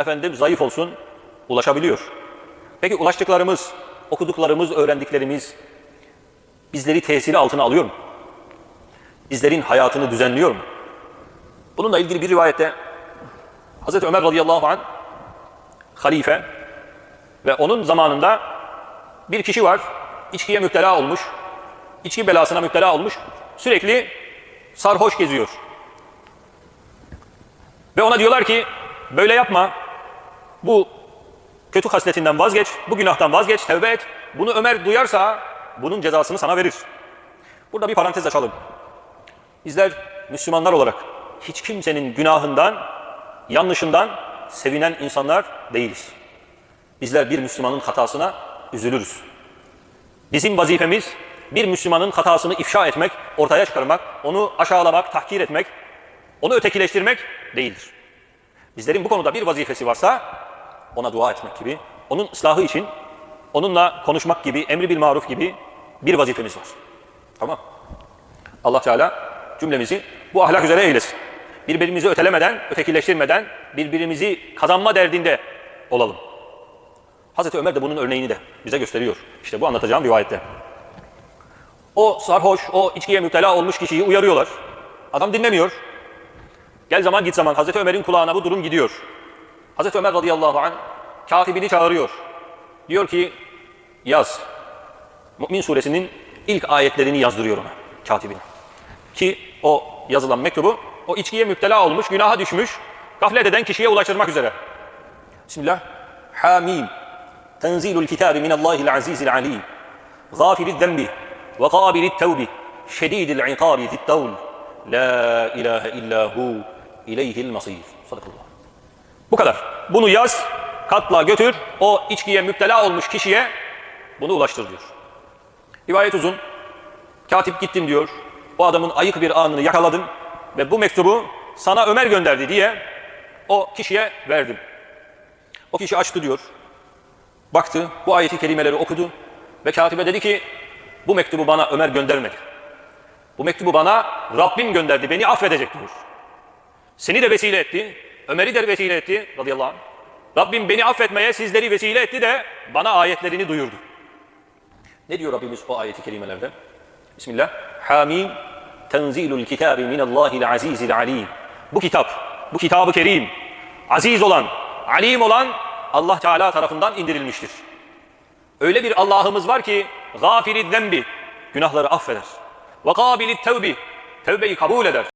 efendim zayıf olsun ulaşabiliyor. Peki ulaştıklarımız, okuduklarımız, öğrendiklerimiz bizleri tesiri altına alıyor mu? Bizlerin hayatını düzenliyor mu? Bununla ilgili bir rivayette Hazreti Ömer radıyallahu anh halife ve onun zamanında bir kişi var, içkiye müptela olmuş, içki belasına müptela olmuş, sürekli sarhoş geziyor. Ve ona diyorlar ki böyle yapma, bu kötü hasletinden vazgeç, bu günahtan vazgeç, tevbe et. Bunu Ömer duyarsa bunun cezasını sana verir. Burada bir parantez açalım. Bizler Müslümanlar olarak hiç kimsenin günahından, yanlışından sevinen insanlar değiliz. Bizler bir Müslümanın hatasına üzülürüz. Bizim vazifemiz bir Müslümanın hatasını ifşa etmek, ortaya çıkarmak, onu aşağılamak, tahkir etmek, onu ötekileştirmek değildir. Bizlerin bu konuda bir vazifesi varsa ona dua etmek gibi, onun ıslahı için onunla konuşmak gibi, emri bil maruf gibi bir vazifemiz var. Tamam. Allah Teala cümlemizi bu ahlak üzere eylesin. Birbirimizi ötelemeden, ötekileştirmeden birbirimizi kazanma derdinde olalım. Hazreti Ömer de bunun örneğini de bize gösteriyor. İşte bu anlatacağım rivayette. O sarhoş, o içkiye müptela olmuş kişiyi uyarıyorlar. Adam dinlemiyor. Gel zaman git zaman Hazreti Ömer'in kulağına bu durum gidiyor. Hazreti Ömer radıyallahu anh katibini çağırıyor. Diyor ki yaz. Mü'min suresinin ilk ayetlerini yazdırıyor ona katibine. Ki o yazılan mektubu o içkiye müptela olmuş, günaha düşmüş, gaflet eden kişiye ulaştırmak üzere. Bismillah. Hamim. Tenzilul kitabi minallahil azizil alim. Gafiriz zembi ve kabilit tevbi. Şedidil iqabi zittavl. La ilahe illa hu ileyhil masir. Sadakallah. Bu kadar. Bunu yaz, katla götür, o içkiye müptela olmuş kişiye bunu ulaştır diyor. Rivayet uzun. Katip gittim diyor. O adamın ayık bir anını yakaladım ve bu mektubu sana Ömer gönderdi diye o kişiye verdim. O kişi açtı diyor. Baktı, bu ayeti kelimeleri okudu ve katibe dedi ki bu mektubu bana Ömer göndermedi. Bu mektubu bana Rabbim gönderdi, beni affedecek diyor. Seni de vesile etti, Ömer'i de vesile etti radıyallahu anh. Rabbim beni affetmeye sizleri vesile etti de bana ayetlerini duyurdu. Ne diyor Rabbimiz o ayeti kelimelerde? Bismillah. Hamim tenzilul kitabi minallahil azizil alim. Bu kitap, bu kitabı kerim, aziz olan, alim olan Allah Teala tarafından indirilmiştir. Öyle bir Allah'ımız var ki gafiri zembi, günahları affeder. Ve kabilit tevbi, tevbeyi kabul eder.